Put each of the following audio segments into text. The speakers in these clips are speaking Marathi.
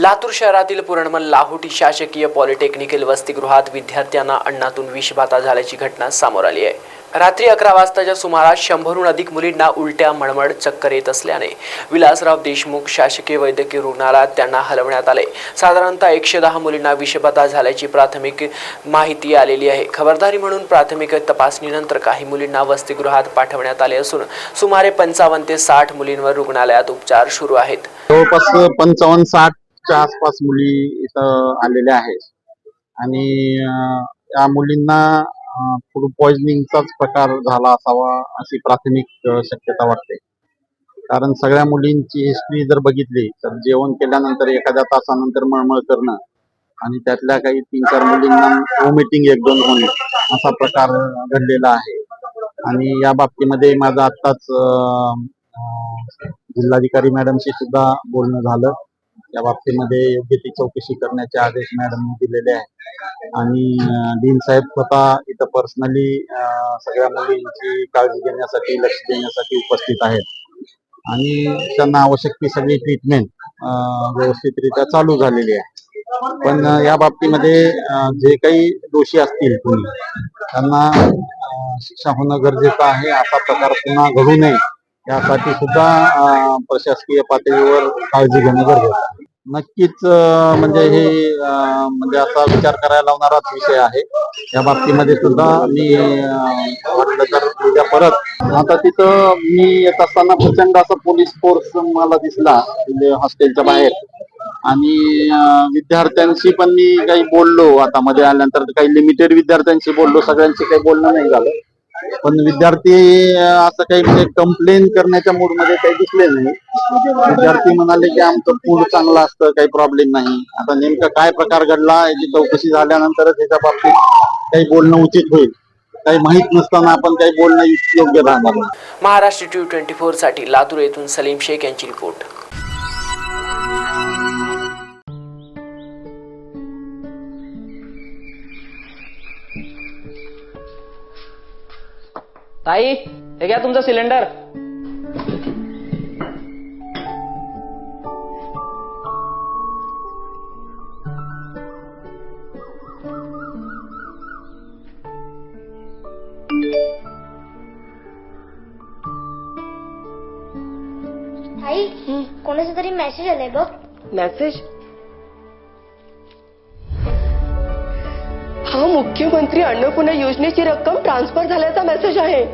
लातूर शहरातील पुरणमल लाहोटी शासकीय पॉलिटेक्निकल वसतिगृहात विद्यार्थ्यांना अन्नातून विषबाधा झाल्याची घटना समोर आली आहे. रात्री अकरा वाजताच्या सुमारास शंभरहून अधिक मुलींना उलट्या मळमळ चक्कर येत असल्याने विलासराव देशमुख शासकीय वैद्यकीय रुग्णालयात त्यांना हलवण्यात आले. साधारणतः एकशे दहा मुलींना विषबाधा झाल्याची प्राथमिक माहिती आलेली आहे. खबरदारी म्हणून प्राथमिक तपासणीनंतर काही मुलींना वसतिगृहात पाठवण्यात आले असून सुमारे पंचावन्न ते साठ मुलींवर रुग्णालयात उपचार सुरू आहेत. जवळपास पंचावन्न च्या आसपास मुली इथं आलेल्या आहेत. आणि या मुलींना फूड पॉइझनिंगचाच प्रकार झाला असावा अशी प्राथमिक शक्यता वाटते. कारण सगळ्या मुलींची हिस्ट्री जर बघितली तर जेवण केल्यानंतर एखाद्या तासानंतर मळमळ करणं आणि त्यातल्या काही तीन चार मुलींना वॉमिटिंग एक दोन होणे असा प्रकार घडलेला आहे. आणि या बाबतीमध्ये माझं आत्ताच जिल्हाधिकारी मॅडमशी सुद्धा बोलणं झालं. या बाबतीमध्ये योग्य ती चौकशी करण्याचे आदेश मॅडमने दिलेले आहेत. आणि डीन साहेब स्वतः इथं पर्सनली सगळ्या मुलींची काळजी घेण्यासाठी लक्ष देण्यासाठी उपस्थित आहेत. आणि त्यांना आवश्यक ती सगळी ट्रीटमेंट व्यवस्थितरित्या चालू झालेली आहे. पण या बाबतीमध्ये जे काही दोषी असतील कोणी त्यांना शिक्षा होणं गरजेचं आहे. असा प्रकार पुन्हा घडू नये. यासाठी सुद्धा प्रशासकीय पातळीवर काळजी घेणं गरजेचं नक्कीच म्हणजे हे म्हणजे असा विचार करायला लावणाराच विषय आहे. या बाबतीमध्ये सुद्धा मी वाटलं तर उद्या परत. आता तिथं मी येत असताना प्रचंड असा पोलीस फोर्स मला दिसला म्हणजे हॉस्टेलच्या बाहेर. आणि विद्यार्थ्यांशी पण मी काही बोललो. आता मध्ये आल्यानंतर काही लिमिटेड विद्यार्थ्यांशी बोललो. सगळ्यांशी काही बोलणं नाही झालं. पण विद्यार्थी असं काही म्हणजे कंप्लेन करण्याच्या मूडमध्ये काही दिसले नाही. विद्यार्थी म्हणाले की आमचं फूड चांगलं असतं काही प्रॉब्लेम नाही. आता नेमका काय प्रकार घडला याची चौकशी झाल्यानंतरच याच्या बाबतीत काही बोलणं उचित होईल. काही माहीत नसताना आपण काही बोलणं योग्य राहणार महाराष्ट्र टी ट्वेंटी फोरसाठी लातूर येथून सलीम शेख यांची रिपोर्ट. ताई हे घ्या तुमचं सिलेंडर. आई कोणाचा तरी मेसेज आलाय बघ. मेसेज हा मुख्यमंत्री अन्नपूर्णा योजनेची रक्कम ट्रान्सफर झाल्याचा मेसेज आहे.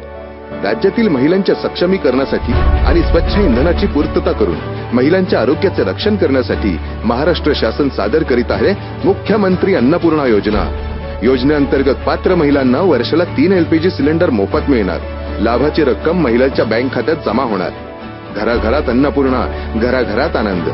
राज्यातील महिलांच्या सक्षमीकरणासाठी आणि स्वच्छ इंधनाची पूर्तता करून महिलांच्या आरोग्याचे रक्षण करण्यासाठी महाराष्ट्र शासन सादर करीत आहे मुख्यमंत्री अन्नपूर्णा योजना. योजनेअंतर्गत पात्र महिलांना वर्षाला तीन एलपीजी सिलेंडर मोफत मिळणार. लाभाची रक्कम महिलांच्या बँक खात्यात जमा होणार. घराघरात अन्नपूर्णा घराघरात आनंद.